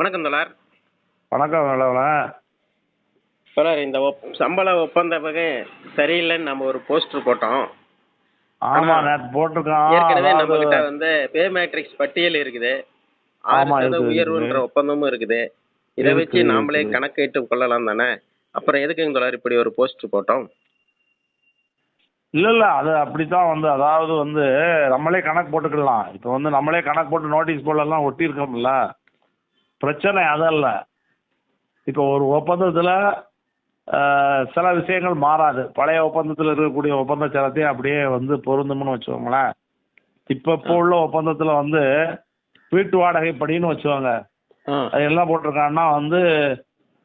வணக்கம் தோழர். வணக்கம் நல்லவன்? தோழர் இந்த சம்பள ஒப்பந்த வகை சரியில்லைன்னு நம்ம ஒரு போஸ்டர் போட்டோம். ஆமா போட்டிருக்கான். ஏற்கனவே நம்ம கிட்ட வந்து பே மேட்ரிக்ஸ் பட்டியல் இருக்குது. ஆறு உயர்வுன்ற. ஒப்பந்தமும் இருக்குது. இதை வச்சு நாமளே இருக்குது. கணக்கிட்டு கொள்ளலாம் தானே? அப்புறம் எதுக்குங்க தோழர் இப்படி ஒரு போஸ்டர் போட்டோம்? இல்ல இல்ல அது அப்படித்தான் வந்து அதாவது வந்து நம்மளே கணக்கு போட்டுக்கலாம். இப்போ வந்து நம்மளே கணக்கு போட்டு நோட்டீஸ் போர்டெல்லாம் ஒட்டியிருக்கோம்ல. பிரச்சனை அதல்ல. இப்போ ஒரு ஒப்பந்தத்தில் சில விஷயங்கள் மாறாது. பழைய ஒப்பந்தத்தில் இருக்கக்கூடிய ஒப்பந்த சரத்தையும் அப்படியே வந்து பொருந்தும்னு வச்சுக்கோங்களேன். இப்போ இப்போ உள்ள ஒப்பந்தத்தில் வந்து வீட்டு வாடகைப்படின்னு வச்சுக்கோங்க. ஆ. அது என்ன போட்டிருக்காங்கன்னா வந்து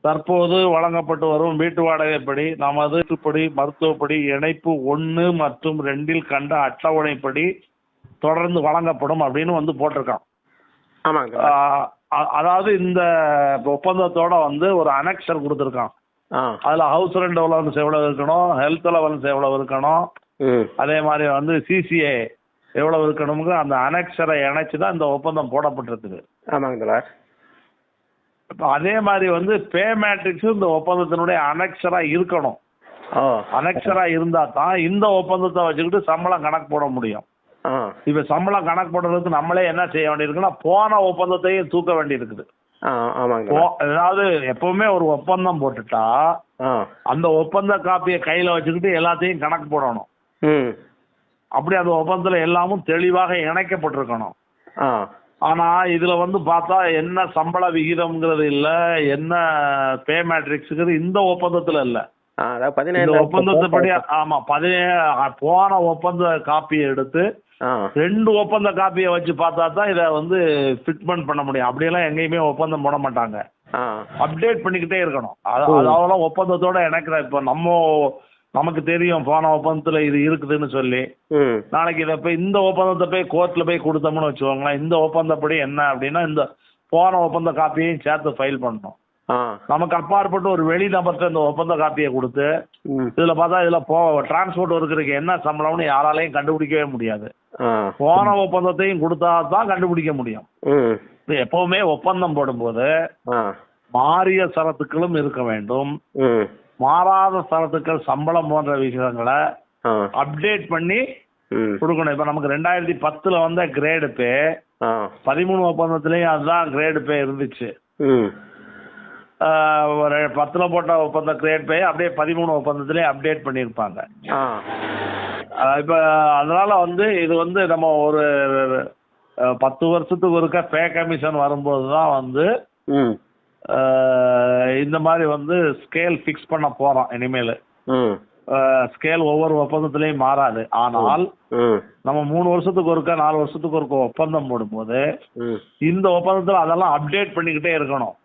தற்போது வழங்கப்பட்டு வரும் வீட்டு வாடகைப்படி நமது படி மருத்துவப்படி இணைப்பு ஒன்று மற்றும் ரெண்டில் கண்ட அட்டவணைப்படி தொடர்ந்து வழங்கப்படும் அப்படின்னு வந்து போட்டிருக்கான். அதாவது இந்த ஒப்பந்தத்தோட வந்து ஒரு அனெக்ஷர் கொடுத்துருக்கான். அதில் ஹவுஸ் ரெண்ட் அலவன்ஸ் எவ்வளோ இருக்கணும் ஹெல்த் அலவன்ஸ் எவ்வளோ இருக்கணும் அதே மாதிரி வந்து சிசிஏ எவ்வளோ இருக்கணுங்கிற அந்த அனெக்ஷரை இணைச்சு தான் இந்த ஒப்பந்தம் போடப்பட்டிருக்குது. ஆமாங்க இப்போ அதே மாதிரி வந்து பே மேட்ரிக்ஸும் இந்த ஒப்பந்தத்தினுடைய அனெக்ஷரா இருக்கணும். அனெக்ஷரா இருந்தா தான் இந்த ஒப்பந்தத்தை வச்சுக்கிட்டு சம்பளம் கணக்கு போட முடியும். இப்போ சம்பளம் கணக்கு போடுறதுக்கு நம்மளே என்ன செய்ய வேண்டியிருக்குன்னா போன ஒப்பந்தத்தையும் தூக்க ஆமாங்க. போ தோழர் அதாவது எப்பவுமே ஒரு ஒப்பந்தம் போட்டுட்டா அந்த ஒப்பந்த காப்பியை கையில் வச்சுக்கிட்டு எல்லாத்தையும் கணக்கு போடணும். அப்படி அந்த ஒப்பந்தத்தில் எல்லாமும் தெளிவாக இணைக்கப்பட்டிருக்கணும். ஆனா இதுல வந்து பார்த்தா என்ன சம்பள விகிதம்ங்கிறது இல்ல என்ன பே மேட்ரிக்ஸுங்கிறது இந்த ஒப்பந்தத்துல இல்ல. ஒப்பந்தத்தைப்படி ஆமா பதினேழு போன ஒப்பந்த காப்பியை எடுத்து ரெண்டு ஒப்பந்த காப்பியை வச்சு பார்த்தா தான் இதை வந்து ஃபிட்மெண்ட் பண்ண முடியும். அப்படியெல்லாம் எங்கேயுமே ஒப்பந்தம் போட மாட்டாங்க. அப்டேட் பண்ணிக்கிட்டே இருக்கணும். அது. அதெல்லாம் ஒப்பந்தத்தோட இணைக்கிற இப்போ நம்ம நமக்கு தெரியும் போன ஒப்பந்தத்துல இது இருக்குதுன்னு சொல்லி. நாளைக்கு இதை போய் இந்த ஒப்பந்தத்தை போய் கோர்ட்டில் போய் கொடுத்தோம்னு வச்சுக்கோங்களேன் இந்த ஒப்பந்தப்படி என்ன அப்படின்னா இந்த போன ஒப்பந்த காப்பியையும் சேர்த்து ஃபைல் பண்ணணும். நமக்கு அப்பாற்பட்டு ஒரு வெளி நபர்கிட்ட இந்த ஒப்பந்த காப்பியை கொடுத்து இதில் பார்த்தா இதில் போ டிரான்ஸ்போர்ட் ஒர்க்கருக்கு என்ன சம்பளம்னு யாராலையும் கண்டுபிடிக்கவே முடியாது. போன ஒப்பந்தத்தையும் கொடுத்தா தான் கண்டுபிடிக்க முடியும். எப்பவுமே ஒப்பந்தம் போடும்போது மாறிய சரத்துக்களும் இருக்க வேண்டும். மாறாத சரத்துக்கள் சம்பளம் போன்ற விஷயங்களை அப்டேட் பண்ணி கொடுக்கணும். இப்போ நமக்கு ரெண்டாயிரத்தி பத்தில் வந்த கிரேடு பே பதிமூணு ஒப்பந்தத்துலேயும் அதுதான் கிரேடு பே இருந்துச்சு. ஒரு பத்தில் போட்ட ஒப்பந்த கிரேட் பே அப்படியே பதிமூணு ஒப்பந்தத்துலேயே அப்டேட் பண்ணியிருப்பாங்க இப்போ அதனால வந்து இது வந்து நம்ம ஒரு பத்து வருஷத்துக்கு ஒருக்கா பே கமிஷன் வரும்போது தான் வந்து இந்த மாதிரி வந்து ஸ்கேல் ஃபிக்ஸ் பண்ண போகிறோம் இனிமேல். ஸ்கேல் ஒவ்வொரு ஒப்பந்தத்துலேயும் மாறாது. ஆனால் நம்ம மூணு வருஷத்துக்கு ஒருக்கா நாலு வருஷத்துக்கு ஒருக்கா ஒப்பந்தம் போடும்போது இந்த ஒப்பந்தத்தில் அதெல்லாம் அப்டேட் பண்ணிக்கிட்டே இருக்கணும்.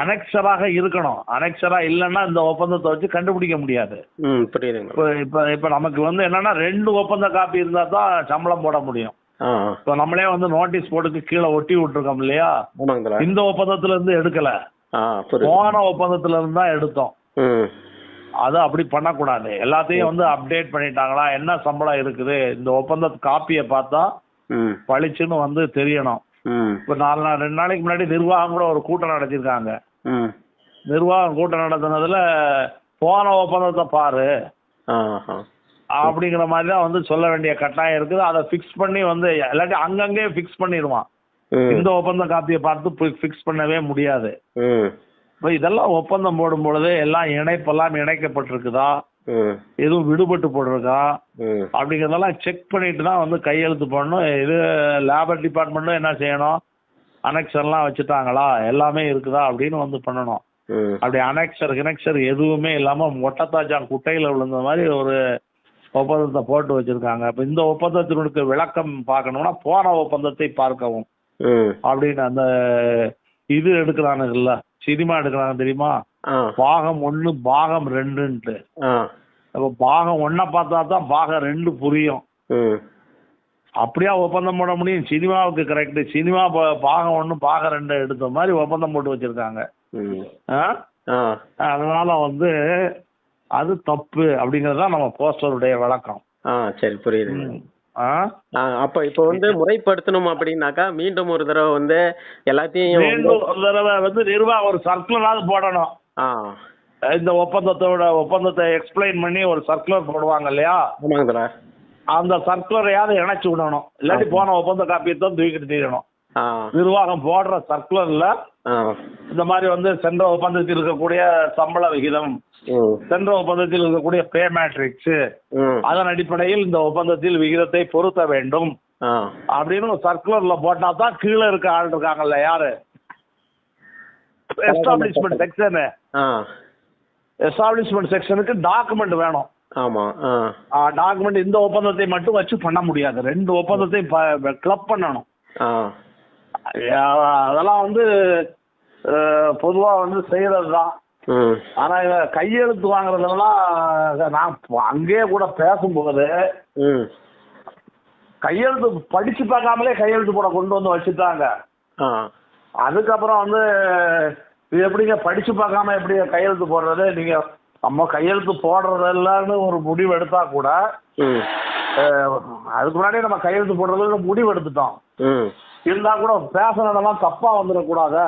அனெக்சராக இருக்கணும். அனெக்சரா இல்லைன்னா இந்த ஒப்பந்தத்தை வச்சு கண்டுபிடிக்க முடியாது. இப்போ இப்போ இப்போ நமக்கு வந்து என்னன்னா ரெண்டு ஒப்பந்த காப்பி இருந்தால் தான் சம்பளம் போட முடியும். இப்போ நம்மளே வந்து நோட்டீஸ் போர்டுக்கு கீழே ஒட்டி விட்டுருக்கோம் இல்லையா? இந்த ஒப்பந்தத்துல இருந்து எடுக்கல. போன ஒப்பந்தத்துல இருந்து தான் எடுத்தோம். அது அப்படி பண்ணக்கூடாது. எல்லாத்தையும் வந்து அப்டேட் பண்ணிட்டாங்களா? என்ன சம்பளம் இருக்குது? இந்த ஒப்பந்த காப்பியை பார்த்தா பளிச்சுன்னு வந்து தெரியணும். இப்போ நாலு நாள் ரெண்டு நாளைக்கு முன்னாடி நிர்வாகம் கூட ஒரு கூட்டம் நடத்தியிருக்காங்க. நிர்வாகம் கூட்டம் நடத்தினதுல போன ஒப்பந்தத்தை பாரு. அப்படிங்கிற மாதிரி தான் வந்து சொல்ல வேண்டிய கட்டாயம் இருக்குது. அதை ஃபிக்ஸ் பண்ணி வந்து இல்லாட்டி அங்கங்கே ஃபிக்ஸ் பண்ணிடுவான். இந்த ஒப்பந்த காப்பியை பார்த்து ஃபிக்ஸ் பண்ணவே முடியாது. இப்போ இதெல்லாம் ஒப்பந்தம் போடும் பொழுது எல்லாம் இணைப்பெல்லாம் இணைக்கப்பட்டிருக்குதா? எதுவும் விடுபட்டு போட்டிருக்கா? அப்படிங்கிறதெல்லாம் செக் பண்ணிட்டு தான் வந்து கையெழுத்து போடணும். இது லேபர் டிபார்ட்மெண்ட்டும் என்ன செய்யணும்? அனெக்சர்லாம் வச்சுட்டாங்களா? எல்லாமே இருக்குதா? அப்படின்னு வந்து பண்ணணும். அப்படி அனெக்சர் கினெக்சர் எதுவுமே இல்லாமல் மொட்டத்தாச்சான் குட்டையில் விழுந்த மாதிரி ஒரு ஒப்பந்தத்தை போட்டு வச்சிருக்காங்க. இப்போ இந்த ஒப்பந்தத்தினுடைய விளக்கம் பார்க்கணும்னா போன ஒப்பந்தத்தை பார்க்கவும். அப்படின்னு அந்த இது எடுக்கிறானுங்கல்ல சினிமா எடுக்கிறாங்க தெரியுமா? பாகம் ஒன்று பாகம் ரெண்டுன்ட்டு. அப்போ பாகம் ஒன்றை பார்த்தா தான் பாகம் ரெண்டு புரியும். அப்படியா ஒப்பந்தம் போட முடியும்? சினிமாவுக்கு கரெக்டு சினிமா பாகம் ஒன்று பாகம் ரெண்டு எடுத்த மாதிரி ஒப்பந்தம் போட்டு வச்சிருக்காங்க. அதனால வந்து அது தப்பு அப்படிங்கிறது தான் நம்ம போஸ்டருடைய விளக்கம். சரி ஆ? அப்போ இப்போ வந்து முறைப்படுத்தணும் அப்படின்னாக்கா மீண்டும் ஒரு தடவை வந்து எல்லாத்தையும் மீண்டும் ஒரு தடவை வந்து நிர்வாகம் ஒரு சர்க்குலராவது போடணும். இந்த ஒப்பந்தத்தோட ஒப்பந்தத்தை எக்ஸ்பிளைன் பண்ணி ஒரு சர்க்குலர் போடுவாங்க இல்லையா? ஆமாங்க தோழர் அந்த சர்க்குலரையாவது இணைச்சு விடணும்? இல்லாட்டி போன ஒப்பந்த காப்பியை தான் தூக்கிட்டு தீரணும் நிர்வாகம் போடுற சர்க்குலர்ல இந்த மாதிரி வந்து சென்ற ஒப்பந்தத்தில் இருக்கக்கூடிய சம்பள விகிதம் சென்ற ஒப்பந்தத்தில் இருக்கக்கூடிய பே மேட்ரிக்ஸ் அதன் அடிப்படையில் இந்த ஒப்பந்தத்தில் விகிதத்தை பொருத்த வேண்டும். அப்படின்னு ஒரு சர்க்குலர்ல போட்டா தான் கீழே இருக்க ஆள் இருக்காங்கல்ல யாரு? எஸ்டாப்ளிஷ்மெண்ட் செக்ஷனு எஸ்டாப்ளிஷ்மெண்ட் செக்ஷனுக்கு டாக்குமெண்ட் வேணும். ஆமாம் ஆ. டாக்குமெண்ட் இந்த ஒப்பந்தத்தை மட்டும் வச்சு பண்ண முடியாது. ரெண்டு ஒப்பந்தத்தையும் கிளப் பண்ணணும். அதெல்லாம் வந்து பொதுவாக வந்து செய்கிறது தான் ம். ஆனால் இவன் கையெழுத்து வாங்குறதெல்லாம் நான் அங்கேயே கூட பேசும்போது கையெழுத்து படிச்சு பார்க்காமலே கையெழுத்து போட கொண்டு வந்து வச்சுட்டாங்க. அதுக்கப்புறம் வந்து இது எப்படிங்க படிச்சு பார்க்காம எப்படி கையெழுத்து போடுறது? நீங்க நம்ம கையெழுத்து போடுறதில்லன்னு ஒரு முடிவு எடுத்தா கூட அதுக்கு முன்னாடியே நம்ம கையெழுத்து போடுறதுன்னு முடிவு எடுத்துட்டோம். இருந்தா கூட பேசுனதெல்லாம் தப்பா வந்துடக்கூடாது.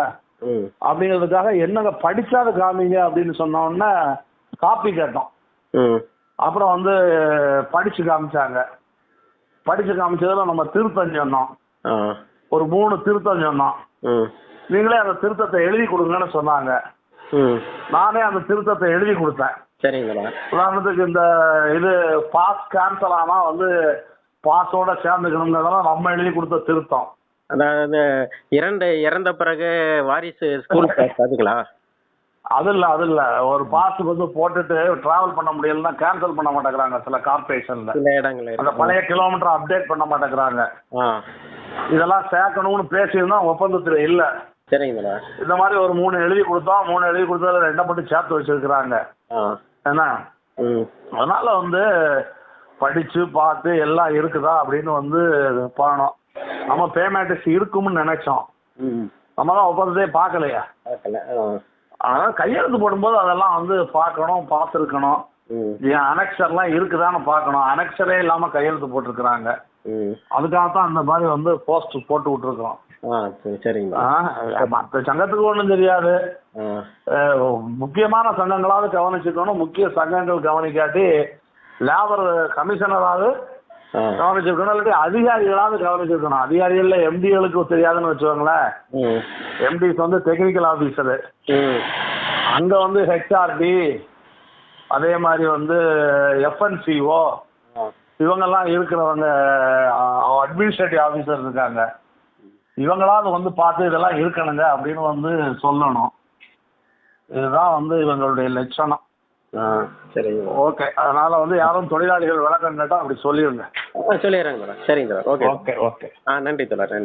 அப்படிங்கிறதுக்காக என்னங்க படிச்சாது காமிங்க அப்படின்னு சொன்ன உடனே காப்பி கேட்டோம். அப்புறம் வந்து படிச்சு காமிச்சாங்க. படிச்சு காமிச்சதுல நம்ம திருத்தம் சொன்னோம். ஒரு மூணு திருத்தம் சொன்னோம். நீங்களே அந்த திருத்தத்தை எழுதி கொடுங்கன்னு சொன்னாங்க. நானே அந்த திருத்தத்தை எழுதி கொடுத்தேன். சரிங்க தோழர் உதாரணத்துக்கு இந்த இது பாஸ் கேன்சல் ஆனா வந்து பாஸோட சேர்ந்துக்கணுங்கிறதெல்லாம் நம்ம எழுதி கொடுத்த திருத்தம். அதாவது இரண்டு இறந்த பிறகு வாரிசு ஸ்கூல் பாஸ் அதுங்களா? அது இல்லை அது இல்லை. ஒரு பாஸ் வந்து போட்டுட்டு டிராவல் பண்ண முடியலன்னா கேன்சல் பண்ண மாட்டேங்கிறாங்க சில கார்பரேஷன்ல சில இடங்கள் அந்த பழைய கிலோமீட்டர் அப்டேட் பண்ண மாட்டேங்கிறாங்க. இதெல்லாம் சேர்க்கணும்னு பேசியிருந்தோம் ஒப்பந்தத்தில் இல்லை. சரிங்க தோழர் இந்த மாதிரி ஒரு மூணு எழுதி கொடுத்தோம் மூணு எழுதி கொடுத்ததுல ரெண்டை மட்டும் சேர்த்து வச்சிருக்கிறாங்க. என்ன? அதனால வந்து படிச்சு பார்த்து எல்லாம் இருக்குதா அப்படின்னு வந்து பண்ணணும் நம்ம பேமெண்ட்ஸ் இருக்கும்னு நினைச்சோம். நம்ம தான் ஒப்பந்தத்தையே பார்க்கலையா. அதனால கையெழுத்து போடும்போது அதெல்லாம் வந்து பார்க்கணும் பார்த்துருக்கணும். என் அனெக்சர்லாம் இருக்குதான்னு பார்க்கணும். அனெக்சரே இல்லாமல் கையெழுத்து போட்டிருக்கிறாங்க. அதுக்காக தான் அந்த மாதிரி வந்து போஸ்ட் போட்டு விட்டுருக்கோம். மற்ற சங்கத்துக்கு ஒன்றும் தெரியாது. முக்கியமான சங்கங்களாவது கவனிச்சுக்கணும். முக்கிய சங்கங்கள் கவனிக்காட்டி லேபர் கமிஷனராவது கவனிச்சிருக்கணும் இல்லாட்டி அதிகாரிகளாவது கவனிச்சிருக்கணும் அதிகாரிகளில் எம்டிகளுக்கு தெரியாதுன்னு வச்சுக்கோங்களேன். எம்டிஸ் வந்து டெக்னிக்கல் ஆஃபீஸரு ம். அங்கே வந்து ஹெச்ஆர்டி அதே மாதிரி வந்து எஃப்என்சிஓ இவங்கெல்லாம் இருக்கிறவங்க அட்மினிஸ்ட்ரேட்டிவ் ஆஃபீஸர் இருக்காங்க. இவங்களாவது வந்து பார்த்து இதெல்லாம் இருக்கணுங்க அப்படின்னு வந்து சொல்லணும். இதுதான் வந்து இவங்களுடைய லட்சணம். சரிங்க. ஓகே. அதனால வந்து யாரும் தொழிலாளிகள் விளக்கம் கேட்டால் அப்படி சொல்லிடுங்க சொல்லிடுறேங்க தோழர் சரிங்க தோழர் ஓகே. Okay okay. ஆ நன்றி தோழர் நன்றி.